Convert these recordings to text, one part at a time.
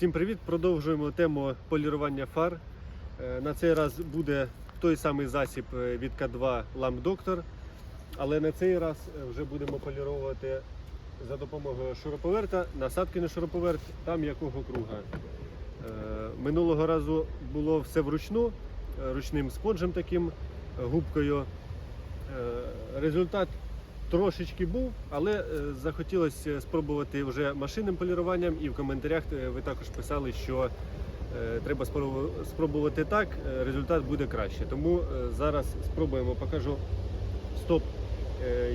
Всім привіт! Продовжуємо тему полірування фар. Е, На цей раз буде той самий засіб е, від К2 Lamp Doctor, але на цей раз е, вже будемо полірувати за допомогою шуруповерта, насадки на шуруповерт, там якого круга. Минулого разу було все вручну, ручним спонжем таким, губкою. Результат трошечки був, але е, захотілося спробувати вже машинним поліруванням, і в коментарях е, ви також писали, що е, треба спробувати так, результат буде краще. Тому зараз спробуємо, покажу стоп,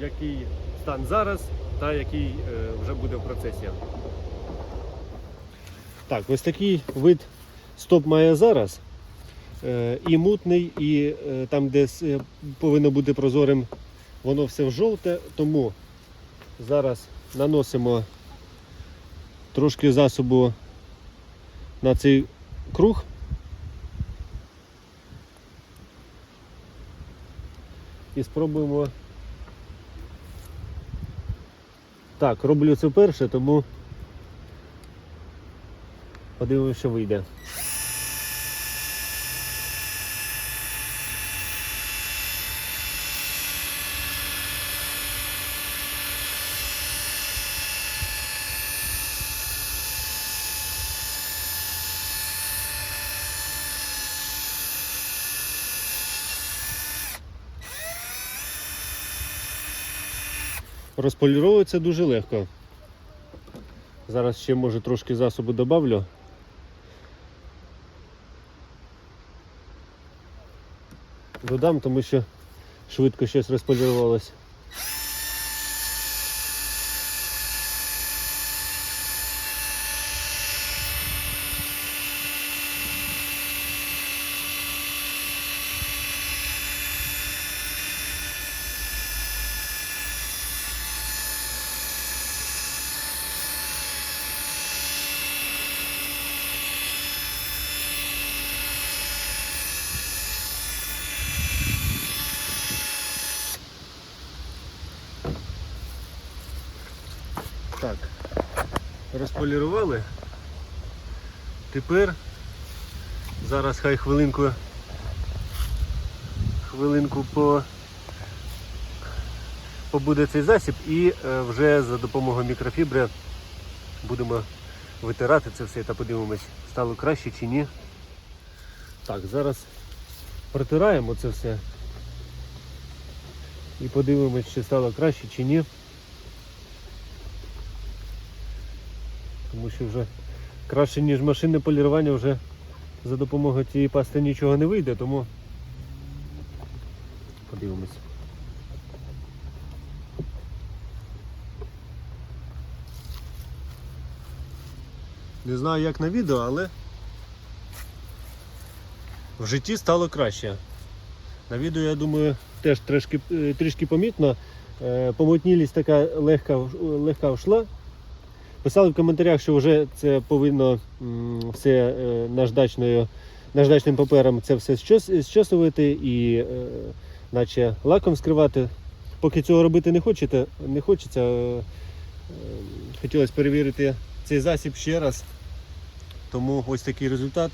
який стан зараз та який вже буде в процесі. Так, ось такий вид стоп має зараз. І мутний, і там, де повинно бути прозорим воно все в жовте, тому зараз наносимо трошки засобу на цей круг. І спробуємо. Так, роблю це вперше, тому подивимося, що вийде. Розполіровується дуже легко. Зараз ще може трошки засобу додавлю. Додам, тому що швидко щось розполірувалось. Так, розполірували. Тепер зараз хай хвилинку хвилинку по побуде цей засіб і е, вже за допомогою мікрофібри будемо витирати це все та подивимось, стало краще чи ні. Так, зараз протираємо це все і подивимось, чи стало краще чи ні. Тому що вже краще, ніж машинне полірування, вже за допомогою цієї пасти нічого не вийде, тому подивимось. Не знаю як на відео, але в житті стало краще. На відео, я думаю, теж трішки, е, трішки помітно. Е, Помутнілість така легка, легка вшла. Писали в коментарях, що вже це повинно все е, наждачною, наждачним папером це все щос- щосувати і е, наче лаком скривати. Поки цього робити не хочете, не хочеться. е, Хотілося перевірити цей засіб ще раз. Тому ось такий результат.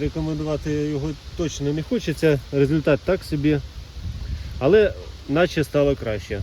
Рекомендувати його точно не хочеться. Результат так собі. Але наче стало краще.